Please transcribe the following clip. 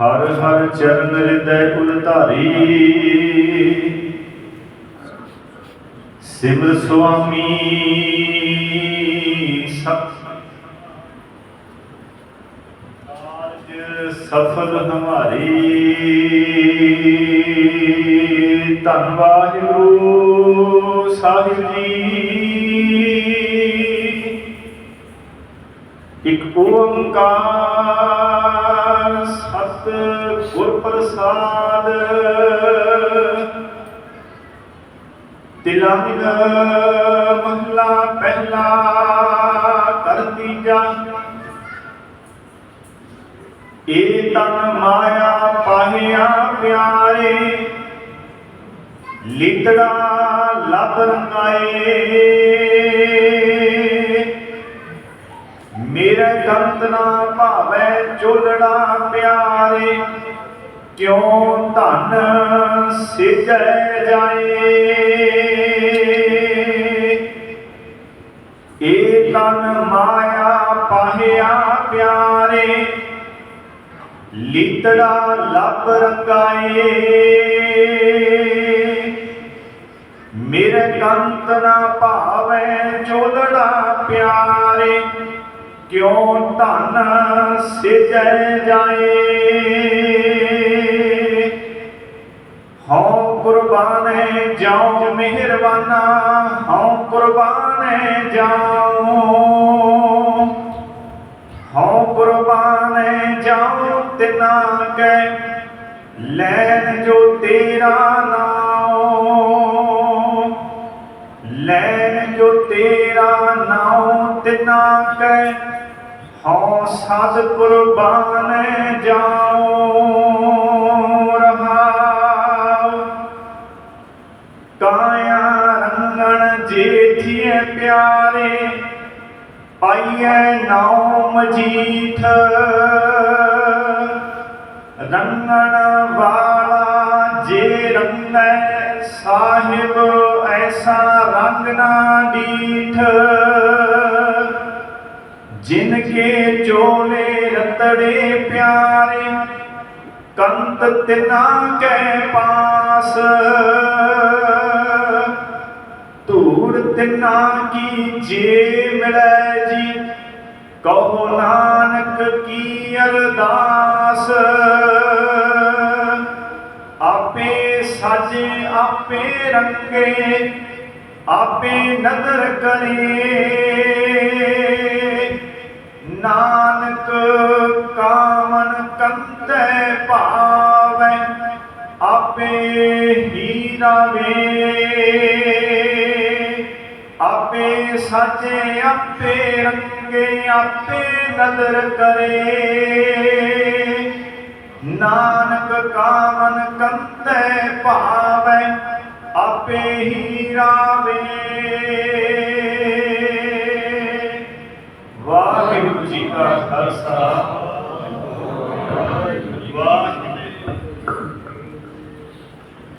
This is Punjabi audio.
ਹਰ ਹਰ ਚਰਨ ਹਿਰਦੈ ਉਲਧਾਰੀ ਸਿਮਰ ਸੁਆਮੀ ਸਤ। ਕਾਰਜ ਸਫਲ ਹਮਾਰੀ। ਧੰਨ ਵਾਹਿਗੁਰੂ ਸਾਹਿਬ ਜੀ। ਇਕ ਓੰਕਾਰ ਸਤ ਗੁਰ ਪ੍ਰਸਾਦ ਤਿਲੰਗ ਮਹਲਾ ਪਹਿਲਾ ਕਰਤੀ ਜਾ ਏ ਤਨ ਮਾਇਆ ਪਾਹਿਆ ਪਿਆਰੇ ਲਿਤੜਾ ਲਬ ਰੰਗਾਏ। ਕੰਤ ਨਾ ਭਾਵੈ ਚੋਲੜਾ ਪਿਆਰੇ, ਕਿਉ ਧਨ ਸਿਜੈ ਜਾਏ? ਏ ਤਨ ਮਾਇਆ ਪਾਹਿਆ ਪਿਆਰੇ, ਲਿਤੜਾ ਲੱਭ ਰੰਗਾਏ ਮੇਰੇ ਕੰਤ ਨਾ ਭਾਵੈ ਚੋਲੜਾ ਪਿਆਰੇ ਕਿਉ ਧਨ ਸਿਜੈ ਜਾਏ? ਹਉ ਕੁਰਬਾਨੇ ਜਾਉ ਮਿਹਰਬਾਨਾ, ਹਉ ਕੁਰਬਾਨੇ ਜਾਉ। ਹਉ ਕੁਰਬਾਨੇ ਜਾਉ ਤਿਨਾ ਕੈ ਲੈਨ ਜੋ ਤੇਰਾ ਨਾਉ। ਲੈਨ ਜੋ ਤੇਰਾ ਨਾਉ ਤਿਨਾ ਕੈ ਹਉ ਸਦ ਕੁਰਬਾਨ ਜਾਉ ਰਹਾਉ ਕਾਇਆ ਰੰਗਣ ਜੇਠੀਏ ਪਿਆਰੇ, ਪਾਈਐ ਨਾਉ ਮਜੀਠ ਰੰਗਣ ਵਾਲਾ ਜੇ ਰੰਗੈ ਸਾਹਿਬ, ਐਸਾ ਰੰਗਣਾ ਡੀਠ। ਜਿਨ ਕੇ ਚੋਲੇ ਰਤੜੇ ਪਿਆਰੇ, ਕੰਤ ਤਿਨਾ ਕੈ ਪਾਸ। ਧੂੜ ਤਿਨਾ ਕੀ ਜੇ ਮਿਲੈ ਜੀ, ਕਹੋ ਨਾਨਕ ਕੀ ਅਰਦਾਸ। ਆਪੇ ਸਾਜੇ, ਆਪੇ ਰੰਗੇ, ਆਪੇ ਨਦਰ ਕਰੇ। ਭਾਵੈ, ਆਪੇ ਹੀ ਰਵੇ। ਆਪੇ ਸਾਜੇ ਆਪੇ ਰੰਗੇ, ਆਪੇ ਨਦਰ ਕਰੇ। ਨਾਨਕ ਕਾਮਨ ਕੰਤੈ ਭਾਵੈ, ਆਪੇ ਹੀ ਰਾਵੇ। ਵਾਹਿਗੁਰੂ ਜੀ ਕਾ ਖਾਲਸਾ।